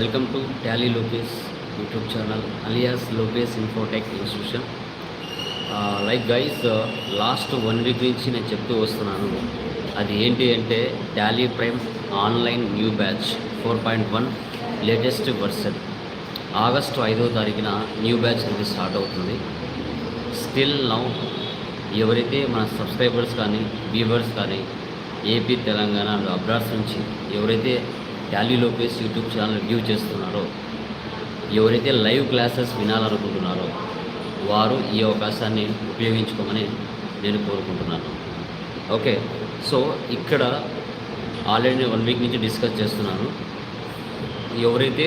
Welcome to Tally Lokesh YouTube channel alias Lokesh Infotech institution. Like guys last one week నుంచి నేను చెప్తూ వస్తున్నాను. అది ఏంటి అంటే Tally Prime online new batch four point one latest version. August ఐదో తారీఖున న్యూ బ్యాచ్ అనేది స్టార్ట్ అవుతుంది. స్టిల్ నౌ ఎవరైతే మన సబ్స్క్రైబర్స్ కానీ వ్యూవర్స్ కానీ ఏపీ తెలంగాణ అబ్రాడ్స్ నుంచి ఎవరైతే Tally Lokesh YouTube channel view చేస్తున్నారో ఎవరైతే లైవ్ క్లాసెస్ వినాలనుకుంటున్నారో వారు ఈ అవకాశాన్ని ఉపయోగించుకోమని నేను కోరుకుంటున్నాను. ఓకే సో ఇక్కడ ఆల్రెడీ వన్ వీక్ నుంచి డిస్కస్ చేస్తున్నాను. ఎవరైతే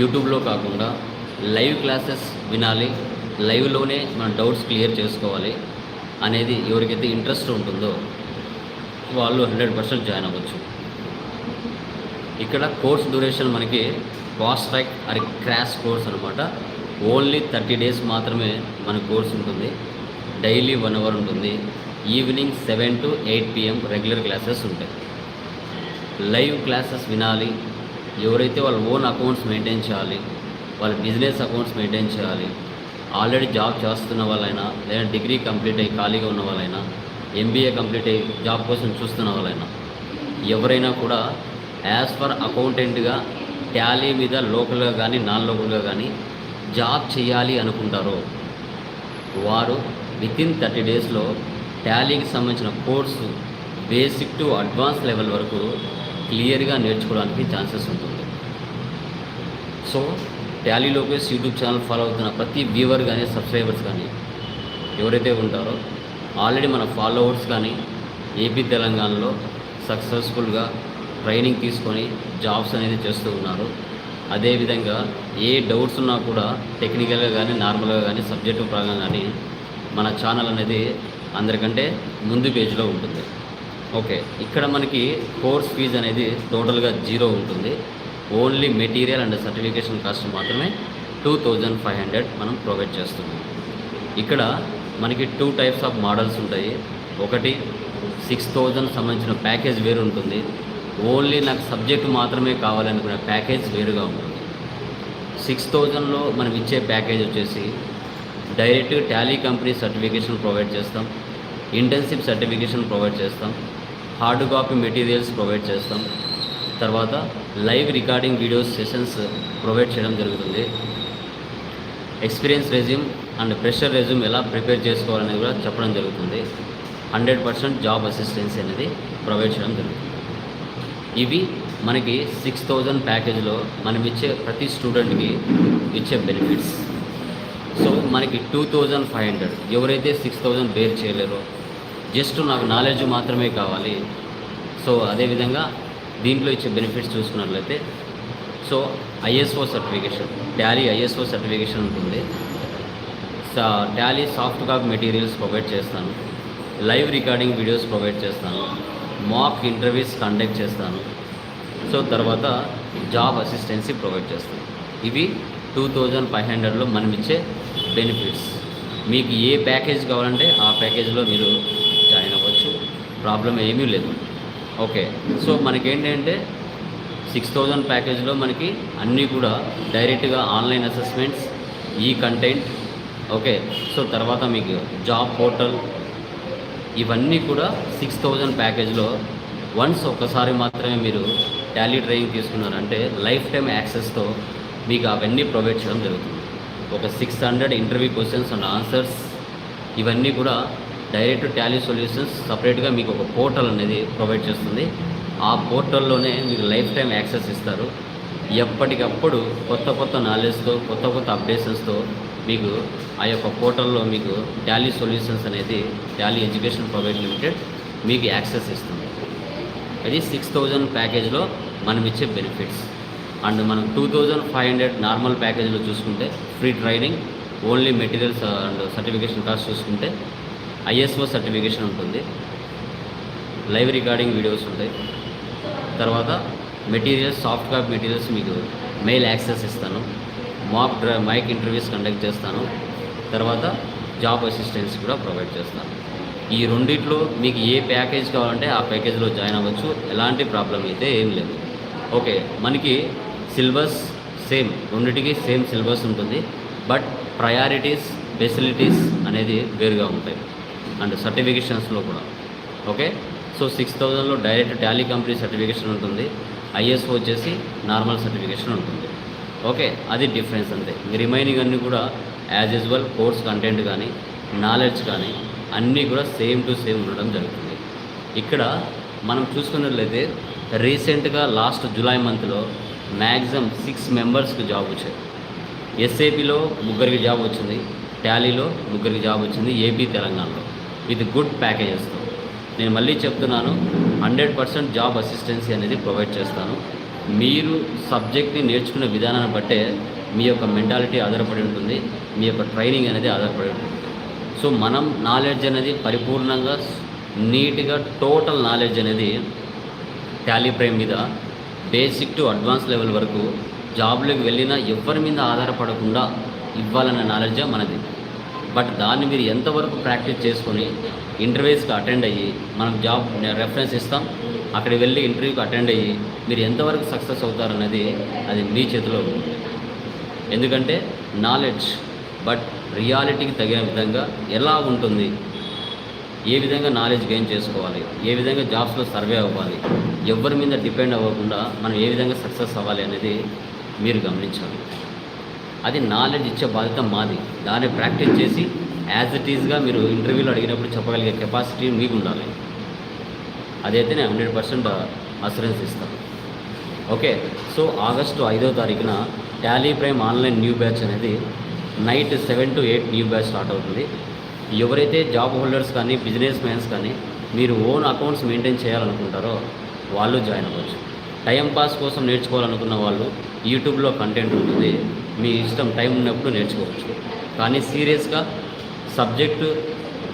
యూట్యూబ్లో కాకుండా లైవ్ క్లాసెస్ వినాలి లైవ్లోనే మన డౌట్స్ క్లియర్ చేసుకోవాలి అనేది ఎవరికైతే ఇంట్రెస్ట్ ఉంటుందో వాళ్ళు హండ్రెడ్ పర్సెంట్ జాయిన్ అవ్వచ్చు. ఇక్కడ కోర్స్ డ్యూరేషన్ మనకి ఫాస్ట్ ట్రాక్ అది క్రాష్ కోర్స్ అనమాట ఓన్లీ థర్టీ డేస్ మాత్రమే మన కోర్స్ ఉంటుంది. డైలీ వన్ అవర్ ఉంటుంది. Evening seven to eight PM regular classes ఉంటాయి. లైవ్ క్లాసెస్ వినాలి. ఎవరైతే వాళ్ళ ఓన్ అకౌంట్స్ మెయింటైన్ చేయాలి వాళ్ళ బిజినెస్ అకౌంట్స్ మెయింటైన్ చేయాలి ఆల్రెడీ జాబ్ చేస్తున్న వాళ్ళైనా లేదా డిగ్రీ కంప్లీట్ అయ్యి ఖాళీగా ఉన్న వాళ్ళైనా ఎంబీఏ కంప్లీట్ అయ్యి జాబ్ కోసం చూస్తున్న వాళ్ళైనా ఎవరైనా కూడా యాజ్ ఫర్ అకౌంటెంట్గా ట్యాలీ మీద లోకల్గా కానీ నాన్ లోకల్గా కానీ జాబ్ చేయాలి అనుకుంటారో వారు వితిన్ థర్టీ డేస్లో టాలీకి సంబంధించిన course basic to advance level వరకు క్లియర్గా నేర్చుకోవడానికి ఛాన్సెస్ ఉంటుంది. So Tally Lokesh YouTube channel follow అవుతున్న ప్రతి వ్యూవర్ కానీ సబ్స్క్రైబర్స్ కానీ ఎవరైతే ఉంటారో ఆల్రెడీ మన ఫాలోవర్స్ కానీ ఏపీ తెలంగాణలో సక్సెస్ఫుల్గా ట్రైనింగ్ తీసుకొని జాబ్స్ అనేది చేస్తూ ఉన్నారు. అదేవిధంగా ఏ డౌట్స్ ఉన్నా కూడా టెక్నికల్గా కానీ నార్మల్గా కానీ సబ్జెక్టు పరంగా కానీ మన ఛానల్ అనేది అందరికంటే ముందు పేజ్లో ఉంటుంది. ఓకే ఇక్కడ మనకి కోర్స్ ఫీజు అనేది టోటల్గా జీరో ఉంటుంది. Only material and certification cost మాత్రమే టూ థౌజండ్ ఫైవ్ హండ్రెడ్ మనం ప్రొవైడ్ చేస్తున్నాం. ఇక్కడ మనకి టూ టైప్స్ ఆఫ్ మోడల్స్ ఉంటాయి. ఒకటి సిక్స్ థౌజండ్ సంబంధించిన ప్యాకేజ్ వేరు ఉంటుంది. ఓన్లీ నాకు సబ్జెక్ట్ మాత్రమే కావాలనుకునే ప్యాకేజ్ వేరుగా ఉంటుంది. సిక్స్ థౌజండ్లో మనం ఇచ్చే ప్యాకేజ్ వచ్చేసి direct Tally company certification provide చేస్తాం ఇంటర్న్షిప్ సర్టిఫికేషన్ ప్రొవైడ్ చేస్తాం హార్డ్ కాపీ మెటీరియల్స్ ప్రొవైడ్ చేస్తాం తర్వాత live recording videos sessions provide చేయడం జరుగుతుంది. Experience resume and fresher resume ఎలా ప్రిపేర్ చేసుకోవాలనేది కూడా చెప్పడం జరుగుతుంది. హండ్రెడ్ పర్సెంట్ జాబ్ అసిస్టెన్సీ అనేది ప్రొవైడ్ చేయడం జరుగుతుంది. ఇవి మనకి సిక్స్ థౌజండ్ ప్యాకేజ్లో మనం ఇచ్చే ప్రతి స్టూడెంట్కి ఇచ్చే బెనిఫిట్స్. సో మనకి టూ థౌజండ్ ఫైవ్ హండ్రెడ్ ఎవరైతే సిక్స్ థౌజండ్ బేర్ చేయలేరో జస్ట్ నాకు నాలెడ్జ్ మాత్రమే కావాలి. సో అదేవిధంగా దీంట్లో ఇచ్చే బెనిఫిట్స్ చూసుకున్నట్లయితే so ISO certification Tally ISO certification ఉంటుంది. Tally soft copy materials provide చేస్తాను. లైవ్ రికార్డింగ్ వీడియోస్ ప్రొవైడ్ చేస్తాను. మాక్ ఇంటర్వ్యూస్ కండక్ట్ చేస్తాను. సో తర్వాత జాబ్ అసిస్టెన్సీ ప్రొవైడ్ చేస్తాను. ఇవి టూ థౌజండ్ ఫైవ్ హండ్రెడ్లో మనం ఇచ్చే బెనిఫిట్స్ మీకు ఏ ప్యాకేజ్ కావాలంటే ఆ ప్యాకేజ్లో మీరు జాయిన్ అవ్వచ్చు. ప్రాబ్లం ఏమీ లేదు. ఓకే సో మనకేంటంటే సిక్స్ థౌజండ్ ప్యాకేజ్లో మనకి అన్నీ కూడా డైరెక్ట్గా ఆన్లైన్ అసెస్మెంట్స్ ఈ కంటెంట్ ఓకే సో తర్వాత మీకు జాబ్ పోర్టల్ ఇవన్నీ కూడా సిక్స్ థౌజండ్ ప్యాకేజ్లో వన్స్ ఒకసారి మాత్రమే మీరు టాలీ ట్రైనింగ్ తీసుకున్నారంటే లైఫ్ టైం యాక్సెస్తో మీకు అవన్నీ ప్రొవైడ్ చేయడం జరుగుతుంది. ఒక six hundred interview questions and answers ఇవన్నీ కూడా డైరెక్ట్ టాలీ సొల్యూషన్స్ సపరేట్గా మీకు ఒక పోర్టల్ అనేది ప్రొవైడ్ చేస్తుంది. ఆ పోర్టల్లోనే మీకు లైఫ్ టైం యాక్సెస్ ఇస్తారు. ఎప్పటికప్పుడు కొత్త కొత్త నాలెడ్జ్తో కొత్త కొత్త అప్డేషన్స్తో మీకు ఆ యొక్క పోర్టల్లో మీకు టాలీ సొల్యూషన్స్ అనేది టాలీ ఎడ్యుకేషన్ ప్రొవైడ్ లిమిటెడ్ మీకు యాక్సెస్ ఇస్తుంది. అది సిక్స్ థౌజండ్ ప్యాకేజ్లో మనం ఇచ్చే బెనిఫిట్స్. అండ్ మనం two thousand five hundred normal ప్యాకేజ్లో చూసుకుంటే free training only materials and certification cost చూసుకుంటే ఐఎస్ఓ సర్టిఫికేషన్ ఉంటుంది. లైవ్ రికార్డింగ్ వీడియోస్ ఉంటాయి. తర్వాత మెటీరియల్స్ సాఫ్ట్ కాపీ మెటీరియల్స్ మీకు మెయిల్ యాక్సెస్ ఇస్తాను. మాక్ డ్ర మైక్ ఇంటర్వ్యూస్ కండక్ట్ చేస్తాను. తర్వాత జాబ్ అసిస్టెన్స్ కూడా ప్రొవైడ్ చేస్తాను. ఈ రెండిట్లో మీకు ఏ ప్యాకేజ్ కావాలంటే ఆ ప్యాకేజ్లో జాయిన్ అవ్వచ్చు. ఎలాంటి ప్రాబ్లం అయితే ఏం లేదు. ఓకే మనకి సిలబస్ సేమ్ రెండిటికి సేమ్ సిలబస్ ఉంటుంది. బట్ ప్రయారిటీస్ ఫెసిలిటీస్ అనేది వేరుగా ఉంటాయి. అండ్ సర్టిఫికేషన్స్లో కూడా. ఓకే సో సిక్స్ థౌజండ్లో డైరెక్ట్ టాలీ కంపెనీ సర్టిఫికేషన్ ఉంటుంది. ఐఎస్ఓ వచ్చేసి నార్మల్ సర్టిఫికేషన్ ఉంటుంది. ఓకే అది డిఫరెన్స్ అంతే. రిమైనింగ్ అన్నీ కూడా యాజ్ యూజువల్ కోర్స్ కంటెంట్ కానీ నాలెడ్జ్ కానీ అన్నీ కూడా సేమ్ టు సేమ్ ఉండడం జరుగుతుంది. ఇక్కడ మనం చూసుకున్నట్లయితే రీసెంట్గా లాస్ట్ జూలై మంత్లో మ్యాక్సిమం సిక్స్ మెంబర్స్కి జాబ్ వచ్చాయి. ఎస్ఏపిలో ముగ్గురికి జాబ్ వచ్చింది టాలీలో ముగ్గురికి జాబ్ వచ్చింది ఏపీ తెలంగాణలో. విత్ గుడ్ ప్యాకేజెస్తో నేను మళ్ళీ చెప్తున్నాను హండ్రెడ్ పర్సెంట్ జాబ్ అసిస్టెన్సీ అనేది ప్రొవైడ్ చేస్తాను. మీరు సబ్జెక్ట్ని నేర్చుకునే విధానాన్ని బట్టే మీ యొక్క మెంటాలిటీ ఆధారపడి ఉంటుంది మీ యొక్క ట్రైనింగ్ అనేది ఆధారపడి ఉంటుంది. సో మనం నాలెడ్జ్ అనేది పరిపూర్ణంగా నీట్గా టోటల్ నాలెడ్జ్ అనేది టాలీ ప్రైమ్ మీద బేసిక్ టు అడ్వాన్స్ లెవెల్ వరకు జాబ్లోకి వెళ్ళినా ఎవరి మీద ఆధారపడకుండా ఇవ్వాలనే నాలెడ్జే మనది. బట్ దాన్ని మీరు ఎంతవరకు ప్రాక్టీస్ చేసుకొని ఇంటర్వ్యూస్కి అటెండ్ అయ్యి మనం జాబ్ రెఫరెన్స్ ఇస్తాం అక్కడికి వెళ్ళి ఇంటర్వ్యూకి అటెండ్ అయ్యి మీరు ఎంతవరకు సక్సెస్ అవుతారనేది అది మీ చేతిలో ఉంది ఎందుకంటే నాలెడ్జ్ బట్ రియాలిటీకి తగిన విధంగా ఎలా ఉంటుంది? ఏ విధంగా నాలెడ్జ్ గెయిన్ చేసుకోవాలి? ఏ విధంగా జాబ్స్లో సర్వే అవ్వాలి? ఎవరి మీద డిపెండ్ అవ్వకుండా మనం ఏ విధంగా సక్సెస్ అవ్వాలి అనేది మీరు గమనించాలి. అది నాలెడ్జ్ ఇచ్చే బాధ్యత మాది. దాన్ని ప్రాక్టీస్ చేసి యాజ్ ఇట్ ఈజ్గా మీరు ఇంటర్వ్యూలో అడిగినప్పుడు చెప్పగలిగే కెపాసిటీ మీకు ఉండాలి. అదైతే నేను హండ్రెడ్ పర్సెంట్ అసరెన్స్ ఇస్తాను. ఓకే సో ఆగస్టు ఐదో తారీఖున Tally Prime online new batch అనేది night seven to eight new batch start అవుతుంది. ఎవరైతే జాబ్ హోల్డర్స్ కానీ బిజినెస్ మ్యాన్స్ కానీ మీరు ఓన్ అకౌంట్స్ మెయింటైన్ చేయాలనుకుంటారో వాళ్ళు జాయిన్ అవ్వచ్చు. టైం పాస్ కోసం నేర్చుకోవాలనుకున్న వాళ్ళు యూట్యూబ్లో కంటెంట్ ఉంటుంది. మీ ఇష్టం టైం ఉన్నప్పుడు నేర్చుకోవచ్చు. కానీ సీరియస్గా సబ్జెక్టు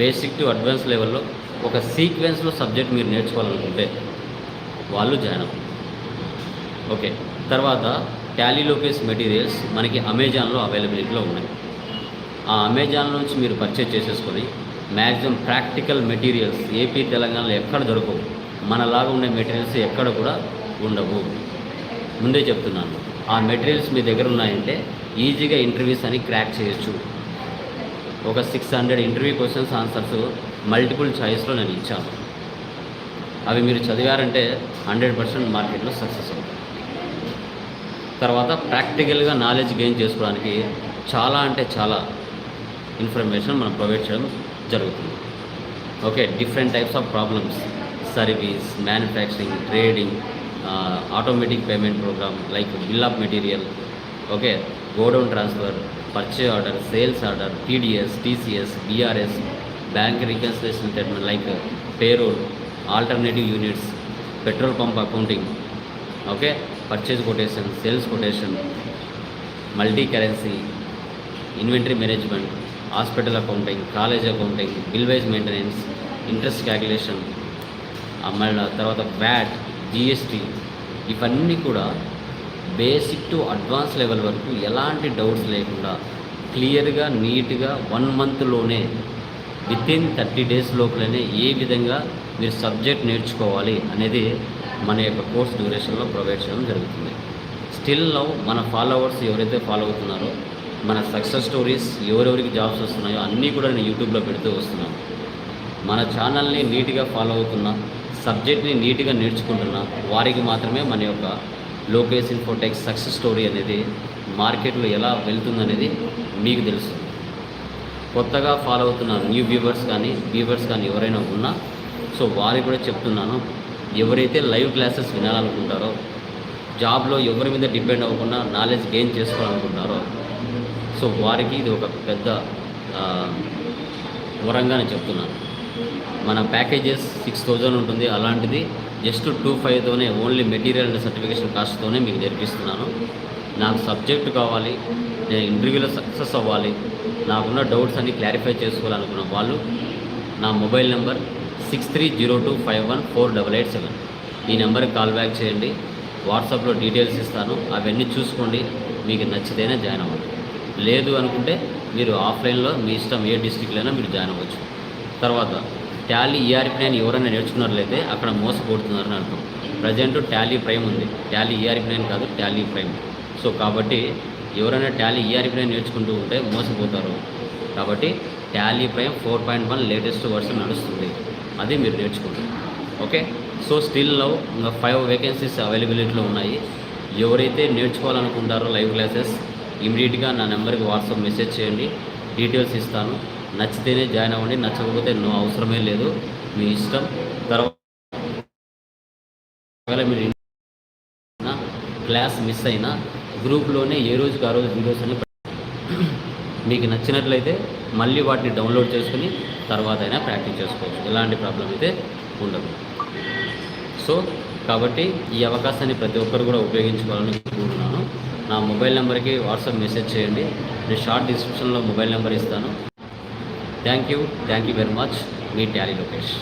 బేసిక్ టు అడ్వాన్స్ లెవెల్లో ఒక సీక్వెన్స్లో సబ్జెక్ట్ మీరు నేర్చుకోవాలనుకుంటే వాళ్ళు జాయిన్ అవ్వండి ఓకే. తర్వాత టాలీ లోకేస్ మెటీరియల్స్ మనకి అమెజాన్లో అవైలబిలిటీలో ఉన్నాయి. ఆ అమెజాన్ నుంచి మీరు పర్చేజ్ చేసేసుకొని మ్యాక్సిమం ప్రాక్టికల్ మెటీరియల్స్ ఏపీ తెలంగాణలో ఎక్కడ దొరకవు మనలాగా ఉండే మెటీరియల్స్ ఎక్కడ కూడా ఉండవు. ముందే చెప్తున్నాను ఆ మెటీరియల్స్ మీ దగ్గర ఉన్నాయంటే ఈజీగా ఇంటర్వ్యూస్ అని క్రాక్ చేయొచ్చు. ఒక six hundred interview questions answers multiple చాయిస్లో నేను ఇచ్చాను. అవి మీరు చదివారంటే హండ్రెడ్ పర్సెంట్ మార్కెట్లో సక్సెస్ అవుతుంది. తర్వాత ప్రాక్టికల్గా నాలెడ్జ్ గెయిన్ చేసుకోవడానికి చాలా అంటే చాలా ఇన్ఫర్మేషన్ మనం ప్రొవైడ్ చేయడం జరుగుతుంది. Okay different types of problems. Service manufacturing trading automatic payment program like bill of material. Okay godown transfer purchase order sales order TDS TCS BRS bank reconciliation statement like payroll alternative units petrol pump accounting. Okay purchase quotation sales quotation multi currency inventory management hospital accounting college accounting bill wise maintenance interest calculation మళ్ళీ తర్వాత VAT GST ఇవన్నీ కూడా basic to advance level వరకు ఎలాంటి doubts లేకుండా క్లియర్గా నీట్గా one మంత్లోనే విత్ ఇన్ థర్టీ డేస్ లోపలనే ఏ విధంగా మీరు సబ్జెక్ట్ నేర్చుకోవాలి అనేది మన యొక్క కోర్స్ డ్యూరేషన్లో ప్రొవైడ్ చేయడం జరుగుతుంది. స్టిల్ నౌ మన ఫాలోవర్స్ ఎవరైతే ఫాలో అవుతున్నారో మన సక్సెస్ స్టోరీస్ ఎవరెవరికి జాబ్స్ వస్తున్నాయో అన్నీ కూడా నేను యూట్యూబ్లో పెడుతూ వస్తున్నాను. మన ఛానల్ని నీట్గా ఫాలో అవుతున్నా సబ్జెక్ట్ని నీట్గా నేర్చుకుంటున్నా వారికి మాత్రమే మన యొక్క లోకేష్ ఇన్ఫోటెక్ సక్సెస్ స్టోరీ అనేది మార్కెట్లో ఎలా వెళ్తుందనేది మీకు తెలుసు. కొత్తగా ఫాలో అవుతున్న న్యూ వ్యూవర్స్ కానీ వ్యూవర్స్ కానీ ఎవరైనా ఉన్నా సో వారికి కూడా చెప్తున్నాను ఎవరైతే లైవ్ క్లాసెస్ వినాలనుకుంటారో జాబ్లో ఎవరి మీద డిపెండ్ అవ్వకుండా నాలెడ్జ్ గెయిన్ చేసుకోవాలనుకుంటారో సో వారికి ఇది ఒక పెద్ద వరంగా నేను చెప్తున్నాను. మన ప్యాకేజెస్ సిక్స్ థౌజండ్ ఉంటుంది. అలాంటిది జస్ట్ టూ ఫైవ్తోనే ఓన్లీ మెటీరియల్ అండ్ సర్టిఫికేషన్ కాస్ట్తోనే మీకు నేర్పిస్తున్నాను నాకు సబ్జెక్ట్ కావాలి నేను ఇంటర్వ్యూలో సక్సెస్ అవ్వాలి నాకున్న డౌట్స్ అన్ని క్లారిఫై చేసుకోవాలనుకున్న. వాళ్ళు నా mobile number six three zero two five one four double eight seven ఈ నెంబర్కి కాల్ బ్యాక్ చేయండి. వాట్సాప్లో డీటెయిల్స్ ఇస్తాను. అవన్నీ చూసుకోండి. మీకు నచ్చితేనే జాయిన్ అవ్వండి. లేదు అనుకుంటే మీరు ఆఫ్లైన్లో మీ ఇష్టం ఏ డిస్టిక్లైనా అయినా మీరు జాయిన్ అవ్వచ్చు. తర్వాత టాలీ ఈఆర్పీ నైన్ ఎవరైనా నేర్చుకున్నట్లయితే అక్కడ మోసపోతున్నారని అర్థం. ప్రజెంట్ టాలీ ప్రైమ్ ఉంది. టాలీ ఈఆర్పీ నైన్ కాదు టాలీ ప్రైమ్. సో కాబట్టి ఎవరైనా టాలీ ఈఆర్పి నేర్చుకుంటూ ఉంటే మోసపోతారు. కాబట్టి Tally Prime four point one latest version నడుస్తుంది. అది మీరు నేర్చుకోండి. ఓకే? సో స్టిల్లో ఇంకా ఫైవ్ వేకెన్సీస్ అవైలబిలిటీలో ఉన్నాయి. ఎవరైతే నేర్చుకోవాలనుకుంటారో లైవ్ క్లాసెస్ ఇమీడియట్గా నా నెంబర్కి వాట్సాప్ మెసేజ్ చేయండి. డీటెయిల్స్ ఇస్తాను. నచ్చితేనే జాయిన్ అవ్వండి. నచ్చకపోతే నో అవసరమే లేదు. మీ ఇష్టం. తర్వాత ఒకవేళ మీరు క్లాస్ మిస్ అయినా గ్రూప్లోనే ఏ రోజుకి ఆ రోజు వీడియోస్ అని మీకు నచ్చినట్లయితే మళ్ళీ వాటిని డౌన్లోడ్ చేసుకుని తర్వాత అయినా ప్రాక్టీస్ చేసుకోవచ్చు. ఎలాంటి ప్రాబ్లం అయితే ఉండదు. సో కాబట్టి ఈ అవకాశాన్ని ప్రతి ఒక్కరు కూడా ఉపయోగించుకోవాలని కోరుకుంటున్నాను. నా మొబైల్ నెంబర్కి వాట్సాప్ మెసేజ్ చేయండి. నేను షార్ట్ డిస్క్రిప్షన్లో మొబైల్ నెంబర్ ఇస్తాను. Thank you. Thank you very much. Me Tally Lokesh.